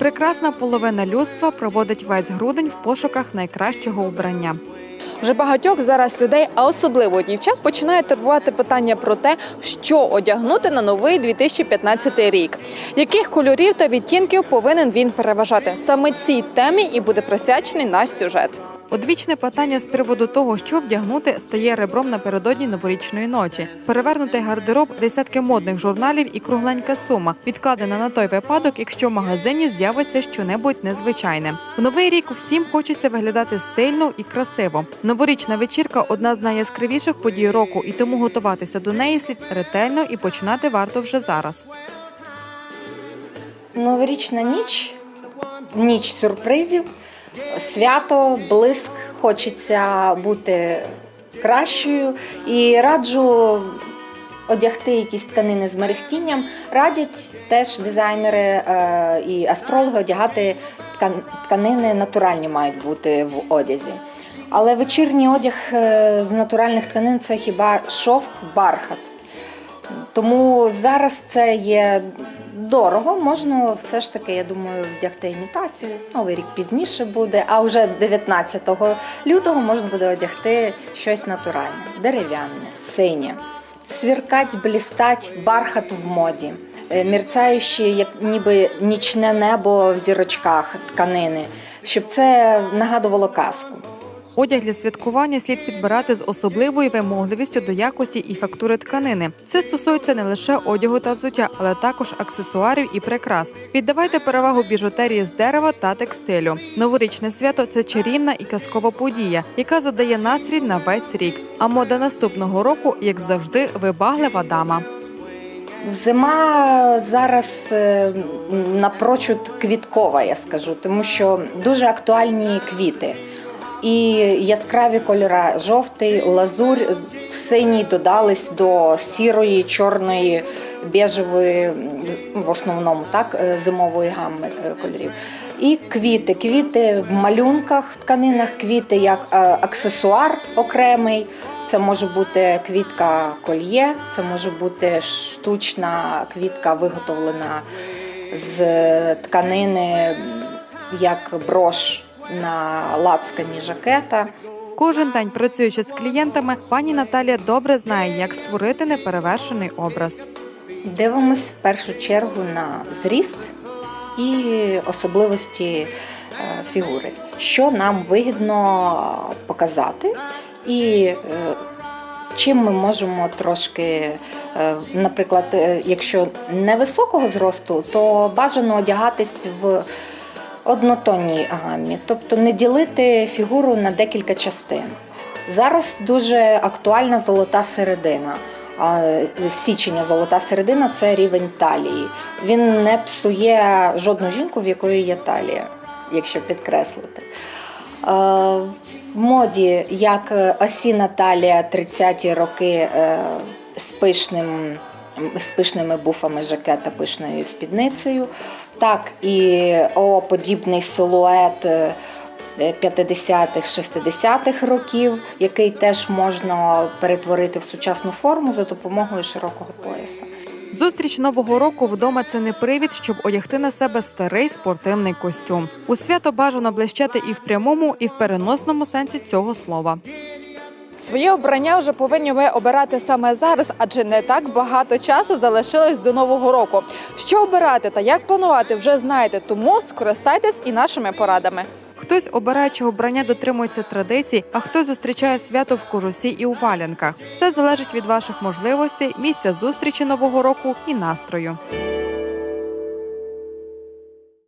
Прекрасна половина людства проводить весь грудень в пошуках найкращого убрання. Вже багатьох зараз людей, а особливо дівчат, починає турбувати питання про те, що одягнути на новий 2015 рік. Яких кольорів та відтінків повинен він переважати? Саме цій темі і буде присвячений наш сюжет. Одвічне питання з приводу того, що вдягнути, стає ребром напередодні новорічної ночі. Перевернутий гардероб, десятки модних журналів і кругленька сума, відкладена на той випадок, якщо в магазині з'явиться щонебудь незвичайне. В новий рік всім хочеться виглядати стильно і красиво. Новорічна вечірка одна з найяскравіших подій року, і тому готуватися до неї слід ретельно і починати варто вже зараз. Новорічна ніч, ніч сюрпризів, свято, блиск. Хочеться бути кращою і раджу одягти якісь тканини з мерехтінням. Радять теж дизайнери е, і астрологи одягати тканини натуральні мають бути в одязі. Але вечірній одяг е, з натуральних тканин це хіба шовк, бархат. Тому зараз це є дорого. Можна все ж таки, я думаю, вдягти імітацію. Новий рік пізніше буде, а вже 19 лютого можна буде одягти щось натуральне, дерев'яне, синє. Свіркать, блістать, бархат в моді, е, мірцаючі, як ніби нічне небо в зірочках тканини, щоб це нагадувало казку. Одяг для святкування слід підбирати з особливою вимогливістю до якості і фактури тканини. Це стосується не лише одягу та взуття, але також аксесуарів і прикрас. Віддавайте перевагу біжутерії з дерева та текстилю. Новорічне свято це чарівна і казкова подія, яка задає настрій на весь рік. А мода наступного року, як завжди, вибаглива дама. Зима зараз е, напрочуд квіткова, я скажу, тому що дуже актуальні квіти. І яскраві кольори жовтий, лазурь, синій додались до сірої, чорної, біжевої, в основному так, е, зимової гамми е, кольорів. І квіти. Квіти в малюнках, в тканинах, квіти як е, аксесуар окремий. Це може бути квітка кольє, це може бути штучна квітка, виготовлена з тканини, як брош на лацкані жакета. Кожен день працюючи з клієнтами, пані Наталія добре знає, як створити неперевершений образ. Дивимось в першу чергу на зріст і особливості е, фігури, що нам вигідно показати, і е, чим ми можемо трошки, е, наприклад, якщо невисокого зросту, то бажано одягатись в однотонній гамі, тобто не ділити фігуру на декілька частин. Зараз дуже актуальна золота середина. А, Січення золота середина це рівень талії. Він не псує жодну жінку, в якої є талія, якщо підкреслити. Е, В моді як осіна талія 30-ті роки е, з пишним. З пишними буфами жакета, пишною спідницею, так і О-подібний силует е, 50-х, 60-х років, який теж можна перетворити в сучасну форму за допомогою широкого пояса. Зустріч нового року вдома це не привід, щоб одягти на себе старий спортивний костюм. У свято бажано блищати і в прямому, і в переносному сенсі цього слова. Своє обрання вже повинні ви обирати саме зараз, адже не так багато часу залишилось до нового року. Що обирати та як планувати, вже знаєте, тому скористайтесь і нашими порадами. Хтось, обираючи обрання, дотримується традицій, а хтось зустрічає свято в кожусі і у валянках. Все залежить від ваших можливостей, місця зустрічі нового року і настрою.